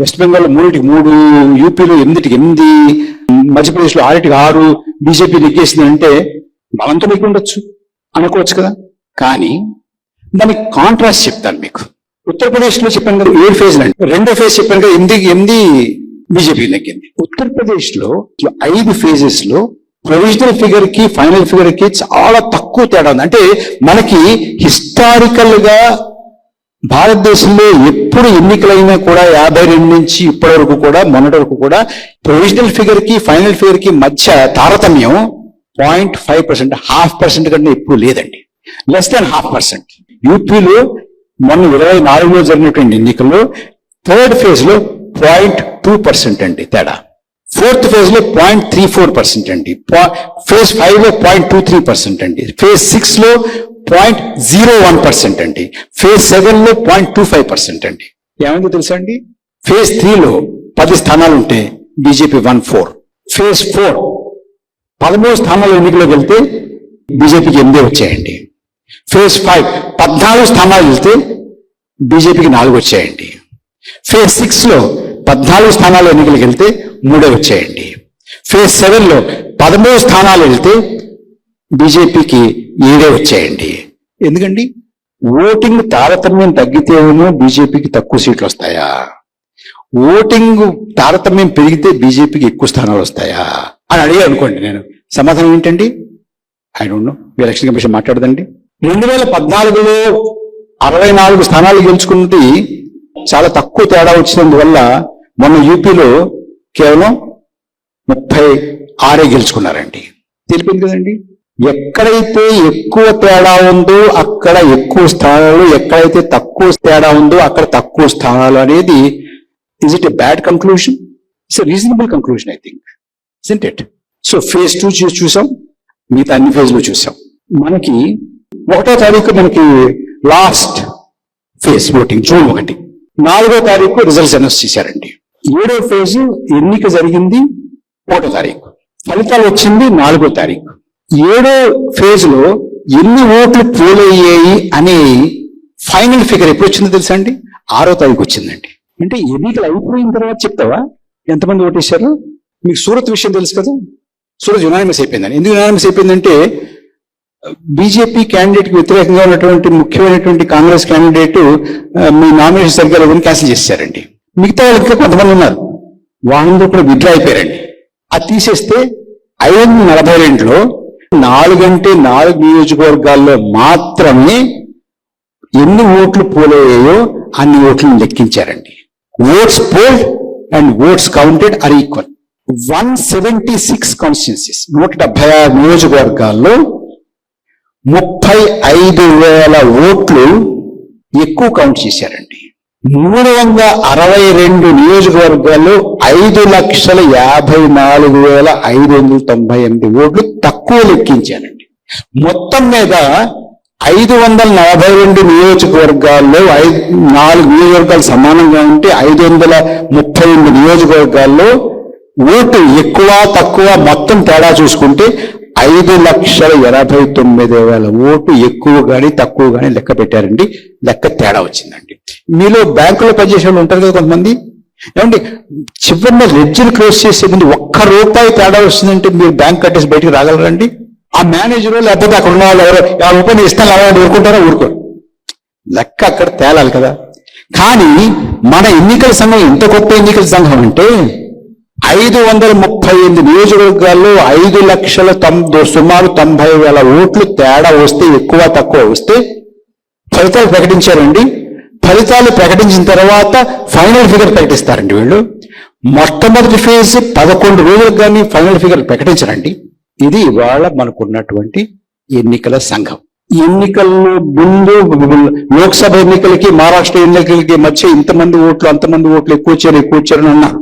West Bengal మూడింటికి మూడు యూపీలో ఎనిమిదికి ఎనిమిది మధ్యప్రదేశ్లో ఆరింటికి ఆరు బీజేపీ నెగ్గేసింది అంటే బలంతో నెగ్గి ఉండొచ్చు అనుకోవచ్చు కదా. కానీ దానికి కాంట్రాస్ట్ చెప్తాను మీకు. ఉత్తరప్రదేశ్లో చెప్పాను కదా ఏడు ఫేజ్ అండి రెండో ఫేజ్ చెప్పాను కదా ఎనిమిది ఎనిమిది బీజేపీ నెగ్గింది. ఉత్తరప్రదేశ్లో ఐదు ఫేజెస్లో ప్రొవిజనల్ ఫిగర్కి ఫైనల్ ఫిగర్కి చాలా తక్కువ తేడా ఉంది. అంటే మనకి హిస్టారికల్గా భారతదేశంలో ఎప్పుడు ఎన్నికలైనా కూడా యాభై రెండు నుంచి ఇప్పటి వరకు కూడా మొన్నటి వరకు కూడా ప్రొవిజనల్ ఫిగర్కి ఫైనల్ ఫిగర్కి మధ్య తారతమ్యం point five percent half percent కంటే ఎప్పుడు లేదండి. లెస్ దాన్ హాఫ్ పర్సెంట్ యూపీలో మొన్న ఇరవై నాలుగులో జరిగినటువంటి ఎన్నికల్లో థర్డ్ ఫేజ్లో పాయింట్ టూ పర్సెంట్ అండి తేడా. ఫోర్త్ ఫేజ్లో పాయింట్ త్రీ ఫోర్ పర్సెంట్ అండి. ఫేజ్ ఫైవ్లో పాయింట్ టూ త్రీ పర్సెంట్ అండి. ఫేజ్ సిక్స్లో పాయింట్ జీరో వన్ పర్సెంట్ అండి. ఫేజ్ సెవెన్లో పాయింట్ టూ ఫైవ్ పర్సెంట్ అండి. ఏమైందో తెలుసా అండి? ఫేజ్ త్రీలో పది స్థానాలు ఉంటే BJP one four. Phase four పదమూడు స్థానాలు ఎన్నికలోకి వెళ్తే బీజేపీకి ఎనిమిది వచ్చాయండి. ఫేజ్ ఫైవ్ పద్నాలుగు స్థానాలు వెళ్తే బీజేపీకి నాలుగు వచ్చాయండి. ఫేజ్ సిక్స్లో పద్నాలుగు స్థానాలు ఎన్నికలకు వెళ్తే మూడే వచ్చాయండి. ఫేజ్ సెవెన్లో పదమూడు స్థానాలు వెళ్తే బీజేపీకి ఏడే వచ్చాయండి. ఎందుకండి? ఓటింగ్ తారతమ్యం తగ్గితేనేమో బీజేపీకి తక్కువ సీట్లు వస్తాయా? ఓటింగ్ తారతమ్యం పెరిగితే బీజేపీకి ఎక్కువ స్థానాలు వస్తాయా? అని అడిగా అనుకోండి నేను. సమాధానం ఏంటండి? I don't know election commission మాట్లాడదండి. రెండు వేల పద్నాలుగులో అరవై నాలుగు స్థానాలు గెలుచుకున్నది చాలా తక్కువ తేడా వచ్చినందువల్ల మొన్న యూపీలో కేవలం ముప్పై ఆరే గెలుచుకున్నారండి. తెలిపింది కదండి? ఎక్కడైతే ఎక్కువ తేడా ఉందో అక్కడ ఎక్కువ స్థానాలు ఎక్కడైతే తక్కువ తేడా ఉందో అక్కడ తక్కువ స్థానాలు అనేది is it a bad conclusion it's a reasonable conclusion I think it it so phase two చూసాం మిగతా అన్ని ఫేజ్లు చూసాం. మనకి ఒకటో తారీఖు మనకి లాస్ట్ ఫేజ్ ఓటింగ్ జూన్ ఒకటి. నాలుగో తారీఖు రిజల్ట్స్ అనౌన్స్ చేశారండి. ఏడో ఫేజ్ ఎన్నిక జరిగింది ఒకటో తారీఖు. ఫలితాలు వచ్చింది నాలుగో తారీఖు. ఏడో ఫేజ్లో ఎన్ని ఓట్లు పోలయ్యాయి అనే ఫైనల్ ఫిగర్ ఎప్పుడు వచ్చిందో తెలుసా అండి? ఆరో తారీఖు వచ్చిందండి. అంటే ఎన్నికలు అయిపోయిన తర్వాత చెప్తావా? ఎంతమంది ఓటేశారు? మీకు సూరత్ విషయం తెలుసు కదా? సూరత్ యునానిమస్ అయిపోయిందని ఎందుకు యునానిమస్ అయిపోయిందంటే బీజేపీ క్యాండిడేట్కి వ్యతిరేకంగా ఉన్నటువంటి ముఖ్యమైనటువంటి కాంగ్రెస్ క్యాండిడేట్ మీ నామినేషన్ సరిగ్గా లేదని క్యాన్సిల్ చేశారండి మిగతా వాళ్ళు కొంతమంది ఉన్నారు. వాళ్ళందరూ కూడా విడ్రా అయిపోయారండి. అది తీసేస్తే ఐదు వందల నలభై రెండులో నాలుగంటే నాలుగు నియోజకవర్గాల్లో మాత్రమే ఎన్ని ఓట్లు పోలయ్యాయో అన్ని ఓట్లను లెక్కించారండి. Votes polled and votes counted are equal one seventy six constituencies నూట డెబ్బై ఆరు నియోజకవర్గాల్లో ముప్పై ఐదు వేల ఓట్లు ఎక్కువ కౌంట్ చేశారండి. మూడు వందల అరవై రెండు నియోజకవర్గాల్లో ఐదు లక్షల యాభై నాలుగు వేల ఐదు వందల తొంభై ఎనిమిది ఓట్లు తక్కువ లెక్కించానండి మొత్తం మీద ఐదు వందల నలభై రెండు నియోజకవర్గాల్లో ఐదు నాలుగు నియోజకవర్గాలు సమానంగా ఉంటే ఐదు వందల ముప్పై ఎనిమిది నియోజకవర్గాల్లో ఓటు ఎక్కువ తక్కువ మొత్తం తేడా చూసుకుంటే ఐదు లక్షల ఎనభై తొమ్మిది వేల ఓటు ఎక్కువ కానీ తక్కువ కానీ లెక్క పెట్టారండి. లెక్క తేడా వచ్చిందండి. మీలో బ్యాంకులో పనిచేసే వాళ్ళు ఉంటారు కదా కొంతమంది? ఏమండి చివరిన లెడ్జర్ క్లోజ్ చేసే ఒక్క రూపాయి తేడా వస్తుందంటే మీరు బ్యాంక్ కట్టేసి బయటికి రాగలరండి? ఆ మేనేజర్ లేకపోతే అక్కడ ఉన్న వాళ్ళు ఎవరో ఆ రూపాయలు ఇస్తాను అలాంటి ఊరుకుంటారా? ఊరుకోరు. లెక్క అక్కడ తేలాలి కదా. కానీ మన ఎన్నికల సంఘం ఎంత గొప్ప ఎన్నికల సంఘం అంటే ఐదు వందల ముప్పై ఎనిమిది నియోజకవర్గాల్లో ఐదు లక్షల తొంభై సుమారు తొంభై వేల ఓట్లు తేడా వస్తే ఎక్కువ తక్కువ వస్తే ఫలితాలు ప్రకటించారండి. ఫలితాలు ప్రకటించిన తర్వాత ఫైనల్ ఫిగర్ ప్రకటిస్తారండి వీళ్ళు. మొట్టమొదటి ఫేజ్ పదకొండు రోజులకు కానీ ఫైనల్ ఫిగర్ ప్రకటించరండి. ఇది ఇవాళ మనకున్నటువంటి ఎన్నికల సంఘం. ఎన్నికల్లో ముందు లోక్సభ ఎన్నికలకి మహారాష్ట్ర ఎన్నికలకి మధ్య ఇంతమంది ఓట్లు అంతమంది ఓట్లు ఎక్కువ వచ్చారు ఎక్కువ వచ్చారు అన్నారు